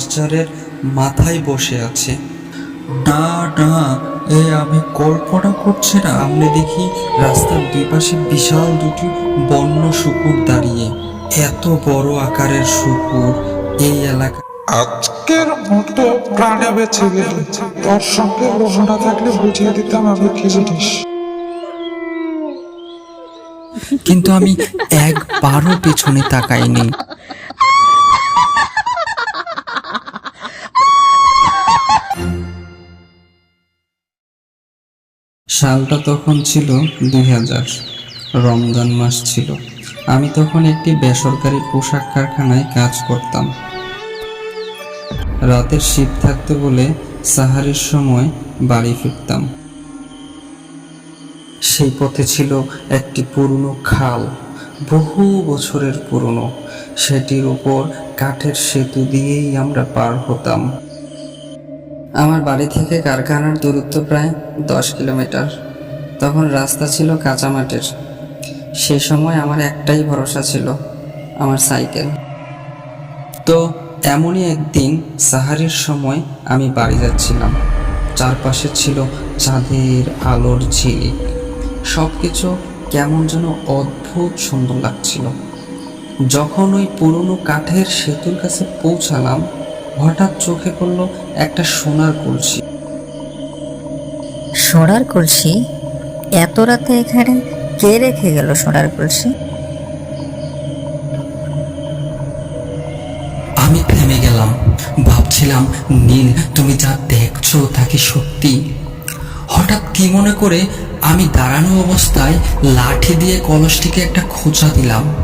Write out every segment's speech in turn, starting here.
বাজারের মাথায় বসে আছে। না না এ আমি কল্পনা করছি না। সামনে দেখি রাস্তার দুই পাশে বিশাল দুটি বন্য শুকুর দাঁড়িয়ে। এত বড় আকারের শুকুর এই এলাকা আজকের মতো প্রাণে বেঁচে গেলি তোর সঙ্গে লোহনা থাকলে বুঝিয়ে দিতাম আমি কি জিনিস। কিন্তু আমি একবারও পেছনে তাকাইনি। সালটা তখন ছিল দুই হাজার। রমজান মাস ছিল। আমি তখন একটি বেসরকারি পোশাক কারখানায় কাজ করতাম। রাতের শীত থাকতে বলে সাহারির সময় বাড়ি ফিরতাম। সেই পথে ছিল একটি পুরনো খাল। বহু বছরের পুরনো। সেটির উপর কাঠের সেতু দিয়েই আমরা পার হতাম। আমার বাড়ি থেকে কারখানার দূরত্ব প্রায় দশ কিলোমিটার। তখন রাস্তা ছিল কাঁচামাটির। সে সময় আমার একটাই ভরসা ছিল, আমার সাইকেল। তো এমনই একদিন সাহারির সময় আমি বাড়ি যাচ্ছিলাম। চারপাশে ছিল চাঁদের আলোর ঝিলিক। সব কিছু কেমন যেন অদ্ভুত সুন্দর লাগছিল। যখন ওই পুরনো কাঠের সেতুর কাছে পৌঁছালাম হঠাৎ চোখে পড়ল একটা সোনার কলসি। সোনার কলসি? এত রাতে এখানে কে রেখে গেল সোনার কলসি? আমি থেমে গেলাম ভাবছিলাম নীল তুমি যা দেখছ তা কি সত্যি? হঠাৎ কি মনে করে আমি দাঁড়ানো অবস্থায় লাঠি দিয়ে কলসটিকে একটা খোঁচা দিলাম।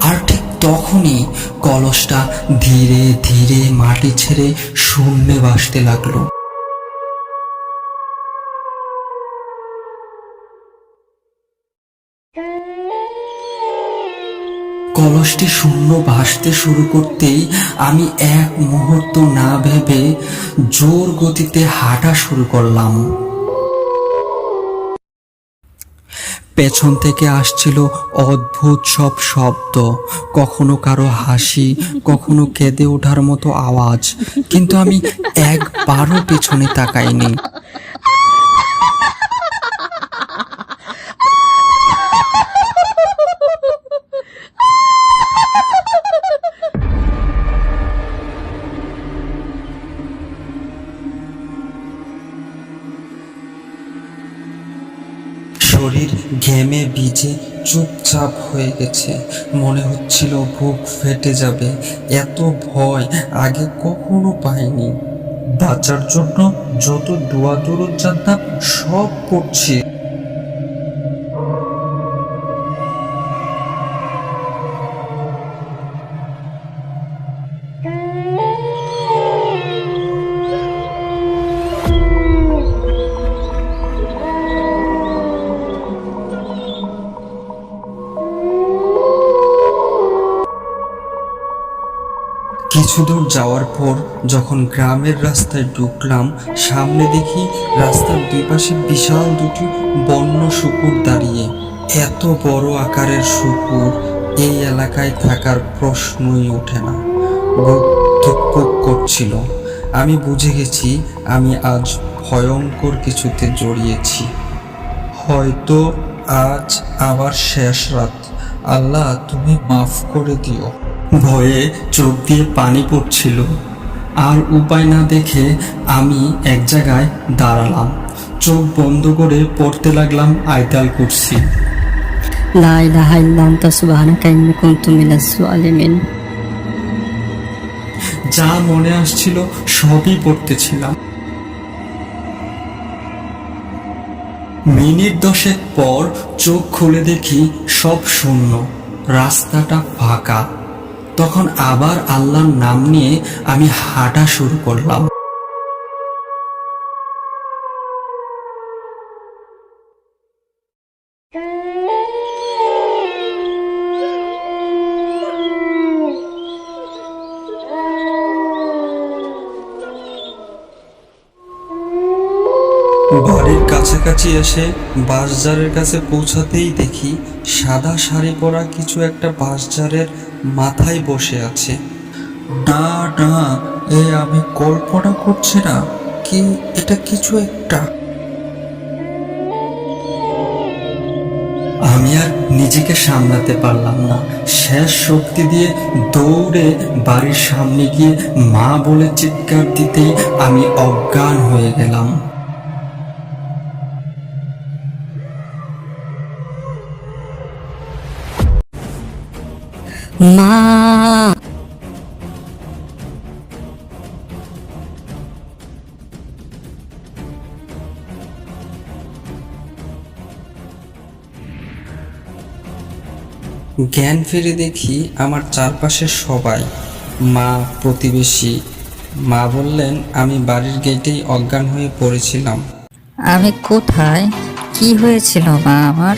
আর ঠিক তখনই কলসটা ধীরে ধীরে মাটি ছেড়ে শূন্যে ভাসতে লাগল। কলসটি শূন্য ভাসতে শুরু করতেই আমি এক মুহূর্ত না ভেবে জোর গতিতে হাঁটা শুরু করলাম। পেছন থেকে আসছিল অদ্ভুত সব শব্দ। কখনো কারও হাসি, কখনো কেঁদে ওঠার মতো আওয়াজ। কিন্তু আমি একবারও পেছনে তাকাইনি। ঘেমে ভিজে চুপচাপ হয়ে গেছে। মনে হচ্ছিল বুক ফেটে যাবে। এত ভয় আগে কখনো পাইনি। বাঁচার জন্য যত দোয়া দরুদ জানতাম সব করছি। কিছু দূর যাওয়ার পর যখন গ্রামের রাস্তায় ঢুকলাম, সামনে দেখি রাস্তার দুই পাশে বিশাল দুটি বন্য শুকুর দাঁড়িয়ে। এত বড় আকারের শুকুর এই এলাকায় থাকার প্রশ্নই ওঠে না। ধুকপুক করছিল। আমি বুঝে গেছি, আমি আজ ভয়ঙ্কর কিছুতে জড়িয়েছি। হয়তো আজ আমার শেষ রাত। আল্লাহ, তুমি মাফ করে দিও। ভয়ে চোখ দিয়ে পানি পড়ছিল। আর উপায় না দেখে আমি এক জায়গায় দাঁড়ালাম। চোখ বন্ধ করে পড়তে লাগলাম আয়তাল কুরসি। লা ইলাহা ইল্লা আনতা সুবহানাকা ইন্নী কুনতু মিনাজ জালিমিন যা মনে আসছিল সবই পড়তেছিলাম। মিনিট দশেক পর চোখ খুলে দেখি সব শূন্য। রাস্তাটা ফাঁকা। তখন আবার আল্লাহর নাম নিয়ে আমি হাঁটা শুরু করলাম। বাড়ির কাছাকাছি এসে বাঁশঝাড়ের কাছে পৌঁছাতেই দেখি সাদা শাড়ি পরা কিছু একটা বাঁশঝাড়ের মাথায় বসে আছে। না না, এ আমি কল্পনা করছি না। কি, এটা কিছু একটা? আমি আর নিজেকে সামলাতে পারলাম না। শেষ শক্তি দিয়ে দৌড়ে বাড়ির সামনে গিয়ে মা বলে চিৎকার দিতেই আমি অজ্ঞান হয়ে গেলাম। মা। জ্ঞান ফিরে দেখি আমার চারপাশে সবাই মা প্রতিবেশী। মা বললেন আমি বাড়ির গেটেই অজ্ঞান হয়ে পড়েছিলাম। আমি কোথায়? কি হয়েছিল মা আমার?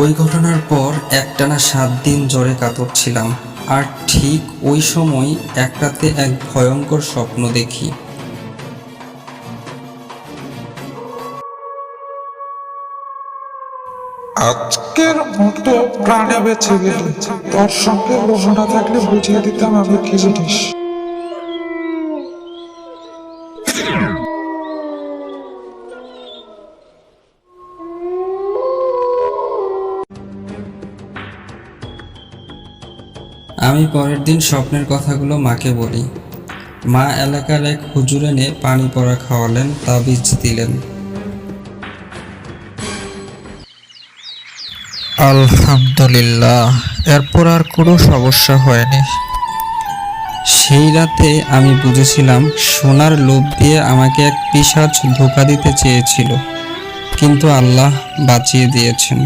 ওই ঘটনার পর একটানা সাত দিন জ্বরে কাতরছিলাম আর ঠিক ওই সময় এক রাতে এক ভয়ঙ্কর স্বপ্ন দেখি। আজকের মতো প্রাণে বেঁচে গেলি তোর সঙ্গে লোভ থাকলে বুঝিয়ে দিতাম আমি কি জিনিস। আমি পরের দিন স্বপ্নের কথাগুলো মাকে বলি। মা এলাকার এক হুজুর এনে পানি পড়া খাওয়ালেন তাবিজ দিলেন। আলহামদুলিল্লাহ এরপর আর কোনো সমস্যা হয়নি। সেই রাতে আমি বুঝেছিলাম সোনার লোভ দিয়ে আমাকে এক পিসাচ ধোকা দিতে চেয়েছিল কিন্তু আল্লাহ বাঁচিয়ে দিয়েছেন।